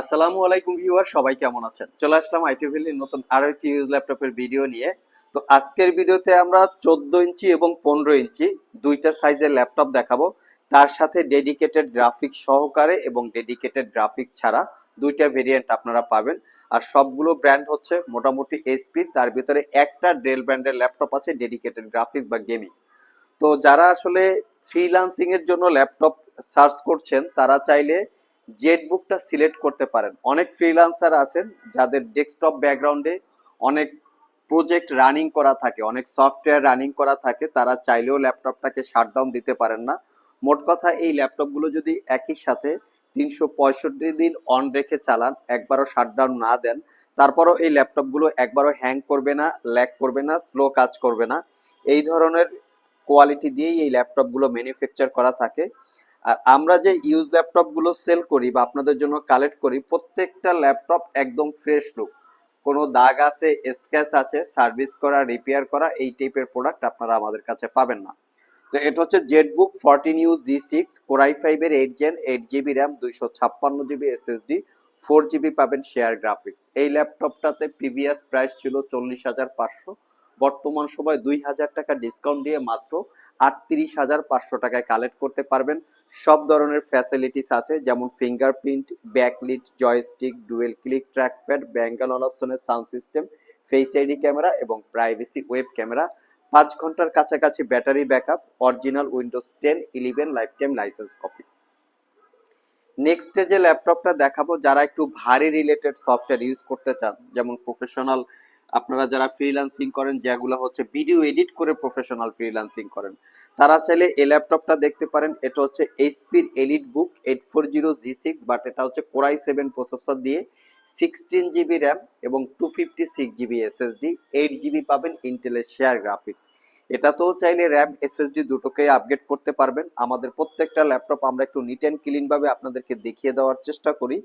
আসসালামু আলাইকুম ভিউয়ার, সবাই কেমন আছেন? চলে আসলাম আইটি ভ্যালির নতুন আরও একটি ইউজ ল্যাপটপের ভিডিও নিয়ে। তো আজকের ভিডিওতে আমরা চোদ্দ ইঞ্চি এবং পনেরো ইঞ্চি দুইটা সাইজের ল্যাপটপ দেখাবো। তার সাথে ডেডিকেটেড গ্রাফিক্স সহকারে এবং ডেডিকেটেড গ্রাফিক্স ছাড়া দুইটা ভেরিয়েন্ট আপনারা পাবেন। আর সবগুলো ব্র্যান্ড হচ্ছে মোটামুটি এইচপি তার ভিতরে একটা ডেল ব্র্যান্ডের ল্যাপটপ আছে, ডেডিকেটেড গ্রাফিক্স বা গেমিং। তো যারা আসলে ফ্রিলান্সিং এর জন্য ল্যাপটপ সার্চ করছেন, তারা চাইলে জেটবুকটা সিলেক্ট করতে পারেন। অনেক ফ্রিল্যান্সার আছেন যাদের ডেস্কটপ ব্যাকগ্রাউন্ডে অনেক প্রজেক্ট রানিং করা থাকে, অনেক সফটওয়্যার রানিং করা থাকে, তারা চাইলেও ল্যাপটপটাকে শাটডাউন দিতে পারেন না। মোট কথা, এই ল্যাপটপগুলো যদি একই সাথে তিনশো পঁয়ষট্টি দিন অন রেখে চালান, একবারও শাটডাউন না দেন, তারপরও এই ল্যাপটপগুলো একবারও হ্যাং করবে না ল্যাক করবে না স্লো কাজ করবে না। এই ধরনের কোয়ালিটি দিয়েই এই ল্যাপটপগুলো ম্যানুফ্যাকচার করা থাকে। আর আমরা যে ইউজ ল্যাপটপগুলো সেল করি বা আপনাদের জন্য কালেক্ট করি, প্রত্যেকটা ল্যাপটপ একদম ফ্রেশ লুক কোনো দাগ আছে স্ক্র্যাচ আছে সার্ভিস করা রিপেয়ার করা, এই টাইপের প্রোডাক্ট আপনারা আমাদের কাছে পাবেন না। তো এটা হচ্ছে ZBook fourteen U G six core i ফাইভের eight gen eight GB RAM দুইশো ছাপ্পান্ন জিবি এসএসডি ফোর জিবি পাবেন শেয়ার গ্রাফিক্স এই ল্যাপটপটাতে প্রিভিয়াস প্রাইস ছিল চল্লিশ হাজার পাঁচশো, বর্তমান সময় দুই হাজার টাকা ডিসকাউন্ট দিয়ে মাত্র আটত্রিশ হাজার পাঁচশো টাকায় কালেক্ট করতে পারবেন। সব ধরনের ফ্যাসিলিটিস আছে, যেমন fingerprint backlit joystick dual click trackpad Bengal all অপশনের sound system face ID camera এবং প্রাইভেসি ওয়েব ক্যামেরা পাঁচ ঘণ্টার কাছাকাছি battery backup original Windows ten eleven lifetime license copy নেক্সটে যে ল্যাপটপটা দেখাবো, যারা একটু ভারী রিলেটেড সফটওয়্যার ইউজ করতে চান, যেমন প্রফেশনাল আপনারা যারা ফ্রিল্যান্সিং করেন, যেগুলো হচ্ছে ভিডিও এডিট করে প্রফেশনাল ফ্রিল্যান্সিং করেন, তারা চাইলে এই ল্যাপটপটা দেখতে পারেন। এটা হচ্ছে এইচপির EliteBook eight four zero G six but এটা হচ্ছে কোরাই সেভেন প্রসেসর দিয়ে সিক্সটিন জিবি র্যাম এবং two fifty six GB SSD eight GB পাবেন ইন্টেলের শেয়ার গ্রাফিক্স এটাতেও চাইলে র্যাম, এসএসডি দুটোকেই আপগ্রেড করতে পারবেন। আমাদের প্রত্যেকটা ল্যাপটপ আমরা একটু নিট অ্যান্ড ক্লিনভাবে আপনাদেরকে দেখিয়ে দেওয়ার চেষ্টা করি,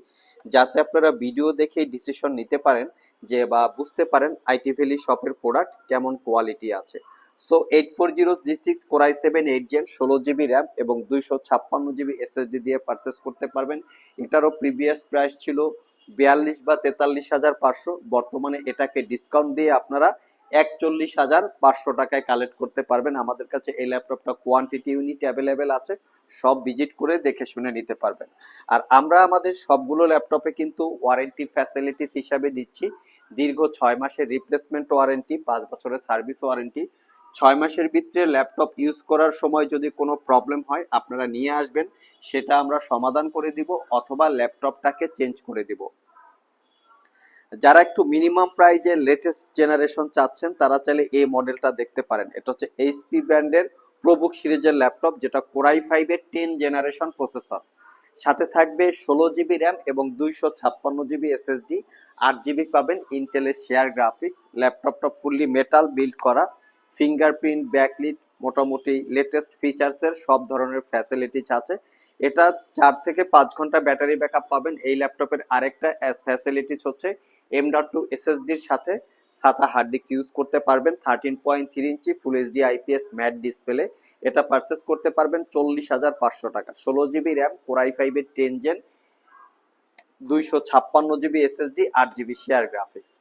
যাতে আপনারা ভিডিও দেখেই ডিসিশন নিতে পারেন যে বা বুঝতে পারেন আইটি ভ্যালি শপের প্রোডাক্ট কেমন কোয়ালিটি আছে। So eight four zero G six core i seven eight gen ষোলো জিবি র্যাম এবং দুইশো ছাপ্পান্ন জিবি এসএসডি দিয়ে পারচেস করতে পারবেন। এটারও প্রিভিয়াস প্রাইস ছিল বিয়াল্লিশ বা তেতাল্লিশ হাজার পাঁচশো। বর্তমানে এটাকে ডিসকাউন্ট দিয়ে আপনারা একচল্লিশ হাজার পাঁচশো টাকায় কালেক্ট করতে পারবেন। আমাদের কাছে এই ল্যাপটপটা কোয়ান্টিটি ইউনিট অ্যাভেলেবেল আছে। সব ভিজিট করে দেখে শুনে নিতে পারবেন। আর আমরা আমাদের সবগুলো ল্যাপটপে কিন্তু ওয়ারেন্টি ফ্যাসিলিটিস হিসাবে দিচ্ছি। দীর্ঘ ছয় মাসের রিপ্লেসমেন্ট ওয়ারেন্টি পাঁচ বছরের সার্ভিস ওয়ারেন্টি ছয় মাসের ভিতরে ল্যাপটপ ইউজ করার সময় যদি কোনো প্রবলেম হয়, আপনারা নিয়ে আসবেন। সেটা আমরা সমাধান করে দিব অথবা ল্যাপটপটাকে চেঞ্জ করে দিব। যারা একটু মিনিমাম প্রাইজে লেটেস্ট জেনারেশন চাচ্ছেন, তারা চাইলে এই মডেলটা দেখতে পারেন। এটা হচ্ছে এইচপি ব্র্যান্ডের প্রবুক সিরিজের ল্যাপটপ যেটা কোরাই ফাইভের টেন জেনারেশন প্রসেসর সাথে থাকবে ষোলো জিবি র্যাম এবং দুইশো ছাপ্পান্ন জিবি এসএসডি আট জিবি পাবেন ইন্টেলের শেয়ার গ্রাফিক্স ল্যাপটপটা ফুললি মেটাল বিল্ড করা ফিঙ্গারপ্রিন্ট ব্যাকলিট মোটামুটি লেটেস্ট ফিচার্সের সব ধরনের ফ্যাসিলিটিস আছে। এটা চার থেকে পাঁচ ঘণ্টা ব্যাটারি ব্যাকআপ পাবেন। এই ল্যাপটপের আরেকটা ফ্যাসিলিটিস হচ্ছে এম ডট টু এসএসডির সাথে সাতা হার্ড ডিস্ক ইউজ করতে পারবেন। Thirteen point three inch full HD IPS matte display এটা পারচেস করতে পারবেন চল্লিশ হাজার পাঁচশো টাকা। ষোলো জিবি র্যাম কোরাই ফাইভের টেন জেন দুইশো ছাপ্পান্ন জিবি এসএসডি আট জিবি শেয়ার গ্রাফিক্স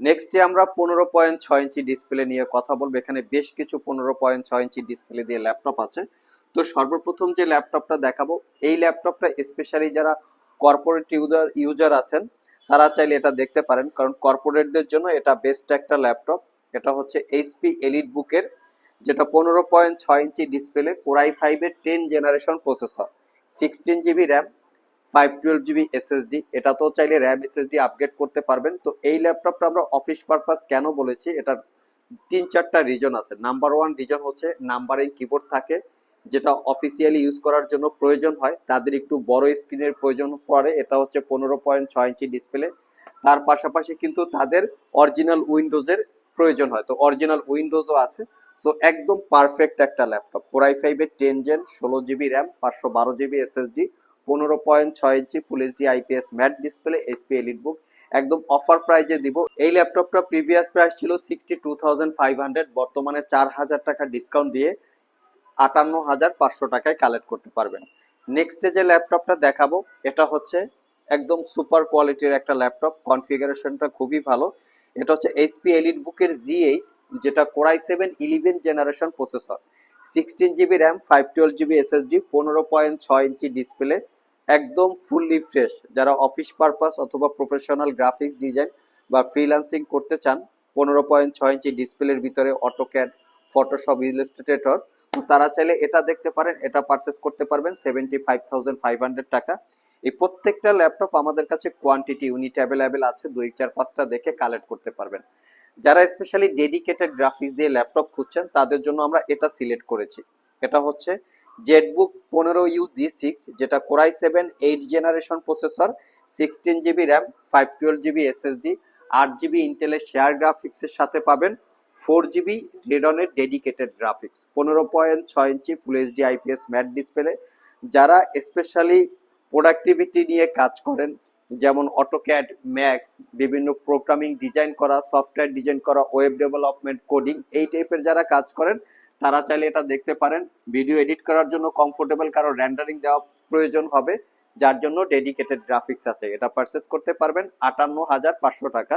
নেক্সটে আমরা পনেরো পয়েন্ট ছয় ইঞ্চি ডিসপ্লে নিয়ে কথা বলব। এখানে বেশ কিছু পনেরো পয়েন্ট ছয় ইঞ্চি ডিসপ্লে দিয়ে ল্যাপটপ আছে। তো সর্বপ্রথম যে ল্যাপটপটা দেখাবো, এই ল্যাপটপটা স্পেশালি যারা কর্পোরেট ইউজার ইউজার আছেন তারা চাইলে এটা দেখতে পারেন, কারণ কর্পোরেটদের জন্য এটা বেস্ট একটা ল্যাপটপ এটা হচ্ছে এইচপি এলিট বুকের যেটা পনেরো পয়েন্ট ছয় ইঞ্চি ডিসপ্লে কোরাই ফাইভের ten generation processor sixteen GB RAM five twelve GB SSD এটাতেও চাইলে র্যাম এসএসডি আপগ্রেড করতে পারবেন। তো এই ল্যাপটপটা আমরা অফিস পারপাস কেন বলেছি? এটার তিন চারটা রিজন আছে। নাম্বার ওয়ান রিজন হচ্ছে নাম্বারিং কিবোর্ড থাকে। যেটা অফিসিয়ালি ইউজ করার জন্য প্রয়োজন হয়, তাদের একটু বড় স্ক্রিনের প্রয়োজন পড়ে, এটা হচ্ছে পনেরো পয়েন্ট ছয় ইঞ্চি ডিসপ্লে তার পাশাপাশি কিন্তু তাদের অরিজিনাল উইন্ডোজের প্রয়োজন হয়। তো অরিজিনাল উইন্ডোজও আছে। সো একদম পারফেক্ট একটা ল্যাপটপ কোরাই ফাইভের টেন জেন ষোলো জিবি র্যাম পাঁচশো বারো জিবি এসএসডি পনেরো পয়েন্ট ছয় inch full HD IPS matte display HP EliteBook একদম অফার প্রাইজে দিব। এই ল্যাপটপটা প্রিভিয়াস প্রাইস ছিল sixty two thousand five hundred বর্তমানে চার হাজার টাকা ডিসকাউন্ট দিয়ে আটান্ন হাজার পাঁচশো টাকায় কালেক্ট করতে পারবেন। নেক্সটে যে ল্যাপটপটা দেখাবো, এটা হচ্ছে একদম সুপার কোয়ালিটির একটা ল্যাপটপ কনফিগারেশনটা খুবই ভালো। এটা হচ্ছে এইচপি এলিট বুকের জি এইট যেটা core i seven eleven generation processor sixteen GB RAM five twelve GB SSD পনেরো পয়েন্ট ছয় ইঞ্চি ডিসপ্লে একদম ফুললি ফ্রেশ যারা অফিস পারপাস অথবা প্রফেশনাল গ্রাফিক্স ডিজাইন বা ফ্রিল্যান্সিং করতে চান, পনেরো পয়েন্ট ছয় ইঞ্চি ডিসপ্লের ভিতরে অটোক্যাড ফটোশপ ইলাস্ট্রেটর তারা চাইলে এটা দেখতে পারেন, এটা পারচেস করতে পারবেন seventy five thousand five hundred টাকা। এই প্রত্যেকটা ল্যাপটপ আমাদের কাছে কোয়ান্টিটি ইউনিট অ্যাভেলেবেল আছে, দুই, চার, পাঁচটা দেখে কালেক্ট করতে পারবেন। যারা স্পেশালি ডেডিকেটেড গ্রাফিক্স দিয়ে ল্যাপটপ খুঁজছেন, তাদের জন্য আমরা এটা সিলেক্ট করেছি। এটা হচ্ছে জেটবুক পনেরো ইউ জি সিক্স যেটা core i seven eight generation processor sixteen GB RAM five twelve GB SSD আট জিবি ইন্টেলের শেয়ার গ্রাফিক্সের সাথে পাবেন। ফোর জিবি রেডনের ডেডিকেটেড গ্রাফিক্স। পনেরো পয়েন্ট ছয় inch full HD IPS matte display যারা স্পেশালি প্রোডাক্টিভিটি নিয়ে কাজ করেন, যেমন অটোক্যাড ম্যাক্স বিভিন্ন প্রোগ্রামিং ডিজাইন করা সফটওয়্যার ডিজাইন করা ওয়েব ডেভেলপমেন্ট কোডিং এই টাইপের যারা কাজ করেন, তারা চাইলে এটা দেখতে পারেন। ভিডিও এডিট করার জন্য কমফোর্টেবল কারও র্যান্ডারিং দেওয়া প্রয়োজন হবে, যার জন্য ডেডিকেটেড গ্রাফিক্স আছে। এটা পারচেস করতে পারবেন আটান্ন হাজার পাঁচশো টাকা।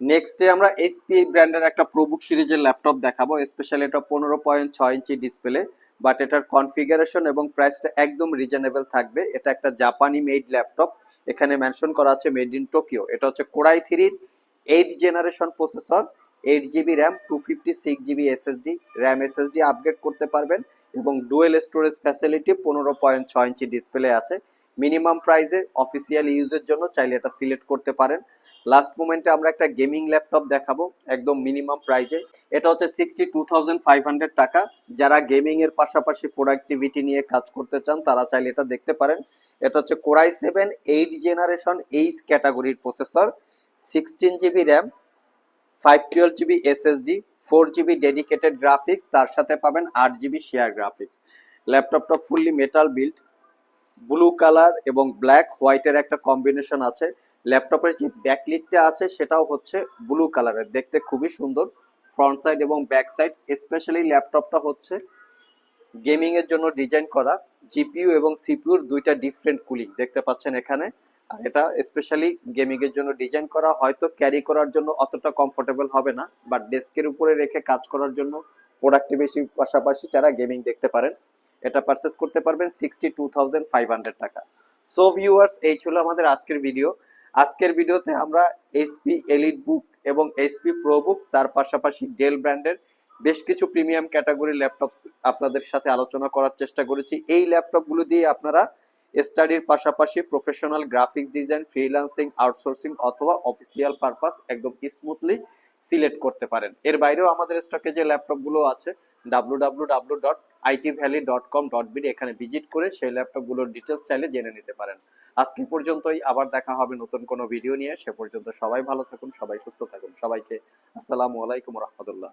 নেক্সটে আমরা এইচপি ব্র্যান্ডের একটা প্রোবুক সিরিজের ল্যাপটপ দেখাবো। স্পেশালি এটা পনেরো পয়েন্ট ছয় ইঞ্চি ডিসপ্লে বাট এটার কনফিগারেশন এবং প্রাইসটা একদম রিজনেবল থাকবে। এটা একটা জাপানি মেড ল্যাপটপ এখানে মেনশন করা আছে মেড ইন টোকিও এটা হচ্ছে কোরাই থ্রির eight generation processor eight GB RAM two fifty six GB SSD RAM SSD upgrade করতে পারবেন এবং ডুয়েল স্টোরেজ ফ্যাসিলিটি পনেরো পয়েন্ট ছয় ইঞ্চি ডিসপ্লে আছে। মিনিমাম প্রাইসে অফিসিয়াল ইউজের জন্য চাইলে এটা সিলেক্ট করতে পারেন। লাস্ট মোমেন্টে আমরা একটা গেমিং ল্যাপটপ দেখাবো, একদম মিনিমাম প্রাইজে এটা হচ্ছে sixty two thousand five hundred টাকা। যারা গেমিং এর পাশাপাশি প্রোডাক্টিভিটি নিয়ে কাজ করতে চান, তারা চাইলে এটা দেখতে পারেন। এটা হচ্ছে core i seven eight generation H ক্যাটাগরির processor sixteen GB RAM five twelve GB SSD four GB dedicated graphics তার সাথে পাবেন আট জিবি শেয়ার গ্রাফিক্স ল্যাপটপটা fully metal build blue colour এবং ব্ল্যাক হোয়াইটের একটা কম্বিনেশন আছে। ল্যাপটপের যে ব্যাকলিটটা আছে সেটাও হচ্ছে ব্লু কালারের। দেখতে খুবই সুন্দর। ফ্রন্ট সাইড এবং ব্যাক সাইড, স্পেশালি ল্যাপটপটা হচ্ছে গেমিং এর জন্য ডিজাইন করা। জিপিইউ এবং সিপিইউর দুইটা ডিফারেন্ট কুলিং দেখতে পাচ্ছেন এখানে। আর এটা স্পেশালি গেমিং এর জন্য ডিজাইন করা। হয়তো ক্যারি করার জন্য অতটা কমফোর্টেবল হবে না, বাট ডেস্কের উপরে রেখে কাজ করার জন্য প্রোডাক্টিভিটির পাশাপাশি যারা গেমিং দেখতে পারেন, এটা পারচেস করতে পারবেন sixty two thousand five hundred টাকা। সো ভিউয়ার্স এই ছিল আমাদের আজকের ভিডিও আজকের ভিডিওতে আমরা এইচপি এলিট বুক এবং এইচপি প্রো বুক তার পাশাপাশি ডেল ব্র্যান্ডের বেশ কিছু প্রিমিয়াম ক্যাটাগরি ল্যাপটপ আপনাদের সাথে আলোচনা করার চেষ্টা করেছি। এই ল্যাপটপগুলো দিয়ে আপনারা স্টাডির পাশাপাশি professional graphics design freelancing outsourcing অথবা অফিসিয়াল পারপাস একদম স্মুথলি সিলেক্ট করতে পারেন। এর বাইরেও আমাদের স্টকে যে ল্যাপটপগুলো আছে W W W dot IT Valley dot com dot BD এখানে ভিজিট করে সেই ল্যাপটপগুলোর ডিটেলস চাইলে জেনে নিতে পারেন। আজকে পর্যন্তই, আবার দেখা হবে নতুন কোনো ভিডিও নিয়ে। সে পর্যন্ত সবাই ভালো থাকুন, সবাই সুস্থ থাকুন। সবাইকে আসসালামু আলাইকুম রহমতুল্লাহ।